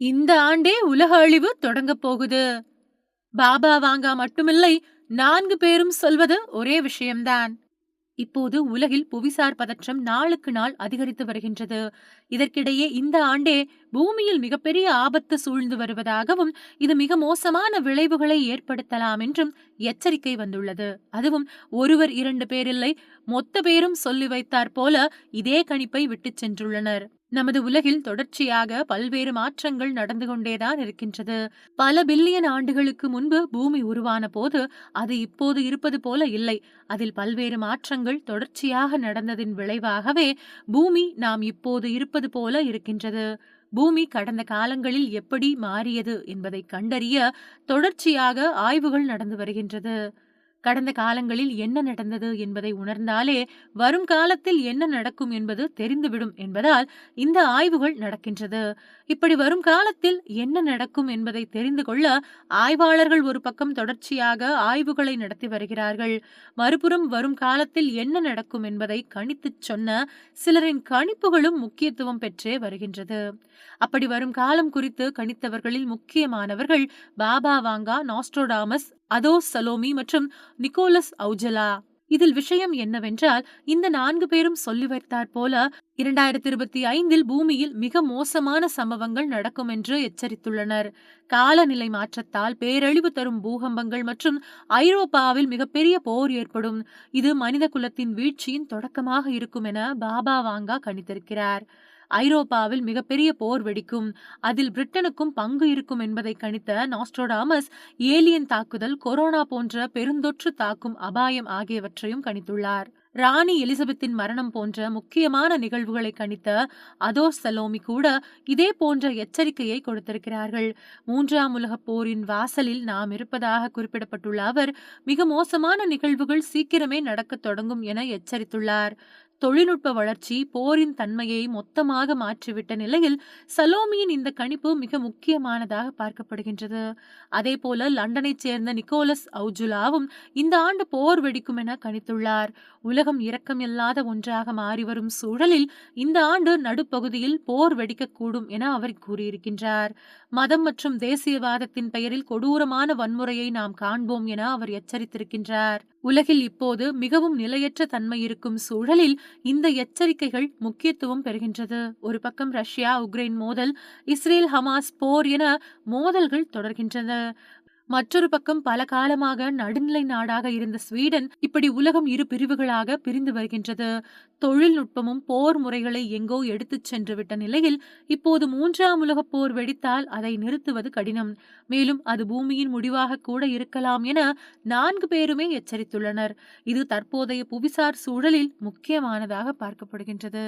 இந்த ஆண்டே உலக அழிவு தொடங்கப் போகுது. பாபா வாங்கா மட்டுமில்லை நான்கு பேரும் சொல்வது ஒரே விஷயம்தான். இப்போது உலகில் புவிசார் பதற்றம் நாளுக்கு நாள் அதிகரித்து வருகின்றது. இதற்கிடையே இந்த ஆண்டே பூமியில் மிகப்பெரிய ஆபத்து சூழ்ந்து வருவதாகவும் இது மிக மோசமான விளைவுகளை ஏற்படுத்தலாம் என்றும் எச்சரிக்கை வந்துள்ளது. அதுவும் ஒருவர் இரண்டு பேரில்லை மொத்த பேரும் சொல்லி வைத்தார் போல இதே கணிப்பை விட்டுச் சென்றுள்ளனர். நமது உலகில் தொடர்ச்சியாக பல்வேறு மாற்றங்கள் நடந்து கொண்டேதான் இருக்கின்றது. பல பில்லியன் ஆண்டுகளுக்கு முன்பு பூமி உருவான போது அது இப்போது இருப்பது போல இல்லை. அதில் பல்வேறு மாற்றங்கள் தொடர்ச்சியாக நடந்ததின் விளைவாகவே பூமி நாம் இப்போது இருப்பது போல இருக்கின்றது. பூமி கடந்த காலங்களில் எப்படி மாறியது என்பதை கண்டறிய தொடர்ச்சியாக ஆய்வுகள் நடந்து வருகின்றது. கடந்த காலங்களில் என்ன நடந்தது என்பதை உணர்ந்தாலே வரும் காலத்தில் என்ன நடக்கும் என்பது தெரிந்துவிடும் என்பதால் இந்த ஆய்வுகள் நடக்கின்றது. இப்படி வரும் காலத்தில் என்ன நடக்கும் என்பதை தெரிந்து கொள்ள ஆய்வாளர்கள் ஒரு பக்கம் தொடர்ச்சியாக ஆய்வுகளை நடத்தி வருகிறார்கள். மறுபுறம் வரும் காலத்தில் என்ன நடக்கும் என்பதை கணித்துச் சொன்ன சிலரின் கணிப்புகளும் முக்கியத்துவம் பெற்றே வருகின்றது. அப்படி வரும் காலம் குறித்து கணித்தவர்களில் முக்கியமானவர்கள் பாபா வாங்கா நாஸ்ட்ரோடாமஸ் அதோ சலோமி மற்றும் நிக்கோலஸ் அவுஜலா. இதில் விஷயம் என்னவென்றால் இந்த நான்கு பேரும் சொல்லி வைத்தார் போல இரண்டாயிரத்தி இருபத்தி ஐந்தில் பூமியில் மிக மோசமான சம்பவங்கள் நடக்கும் என்று எச்சரித்துள்ளனர். காலநிலை மாற்றத்தால் பேரழிவு தரும் பூகம்பங்கள் மற்றும் ஐரோப்பாவில் மிகப்பெரிய போர் ஏற்படும். இது மனித குலத்தின் வீழ்ச்சியின் தொடக்கமாக இருக்கும் என பாபா வாங்கா கணித்திருக்கிறார். ஐரோப்பாவில் மிகப்பெரிய போர் வெடிக்கும். அதில் பிரிட்டனுக்கும் பங்கு இருக்கும் என்பதை கணித்த நாஸ்ட்ரோடாமஸ் ஏலியன் தாக்குதல் கொரோனா போன்ற பெருந்தொற்று தாக்கும் அபாயம் ஆகியவற்றையும் கணித்துள்ளார். ராணி எலிசபெத்தின் மரணம் போன்ற முக்கியமான நிகழ்வுகளை கணித்த அதோஸ் சலோமி கூட இதே போன்ற எச்சரிக்கையை கொடுத்திருக்கிறார்கள். மூன்றாம் உலகப் போரின் வாசலில் நாம் இருப்பதாக குறிப்பிடப்பட்டுள்ள அவர் மிக மோசமான நிகழ்வுகள் சீக்கிரமே நடக்கத் தொடங்கும் என எச்சரித்துள்ளார். தொழில்நுட்ப வளர்ச்சி போரின் தன்மையை மொத்தமாக மாற்றிவிட்ட நிலையில் சலோமியின் இந்த கணிப்பு மிக முக்கியமானதாக பார்க்கப்படுகின்றது. அதே போல லண்டனைச் சேர்ந்த நிக்கோலஸ் அவுஜுலாவும் இந்த ஆண்டு போர் வெடிக்கும் என கணித்துள்ளார். உலகம் இரக்கமில்லாத ஒன்றாக மாறிவரும் சூழலில் இந்த ஆண்டு நடுப்பகுதியில் போர் வெடிக்கக்கூடும் என அவர் கூறியிருக்கின்றார். மதம் மற்றும் தேசியவாதத்தின் பெயரில் கொடூரமான வன்முறையை நாம் காண்போம் என அவர் எச்சரித்திருக்கின்றார். உலகில் இப்போது மிகவும் நிலையற்ற தன்மை இருக்கும் சூழலில் இந்த எச்சரிக்கைகள் முக்கியத்துவம் பெறுகின்றது. ஒரு பக்கம் ரஷ்யா உக்ரைன் மோதல் இஸ்ரேல் ஹமாஸ் போர் என மோதல்கள் தொடர்கின்றன. மற்றொரு பக்கம் பல காலமாக நடுநிலை நாடாக இருந்த ஸ்வீடன் இப்படி உலகம் இரு பிரிவுகளாக பிரிந்து வருகின்றது. தொழில்நுட்பமும் போர் முறைகளை எங்கோ எடுத்துச் சென்று விட்ட நிலையில் இப்போது மூன்றாம் உலகப் போர் வெடித்தால் அதை நிறுத்துவது கடினம். மேலும் அது பூமியின் முடிவாக கூட இருக்கலாம் என நான்கு பேருமே எச்சரித்துள்ளனர். இது தற்போதைய புவிசார் சூழலில் முக்கியமானதாக பார்க்கப்படுகின்றது.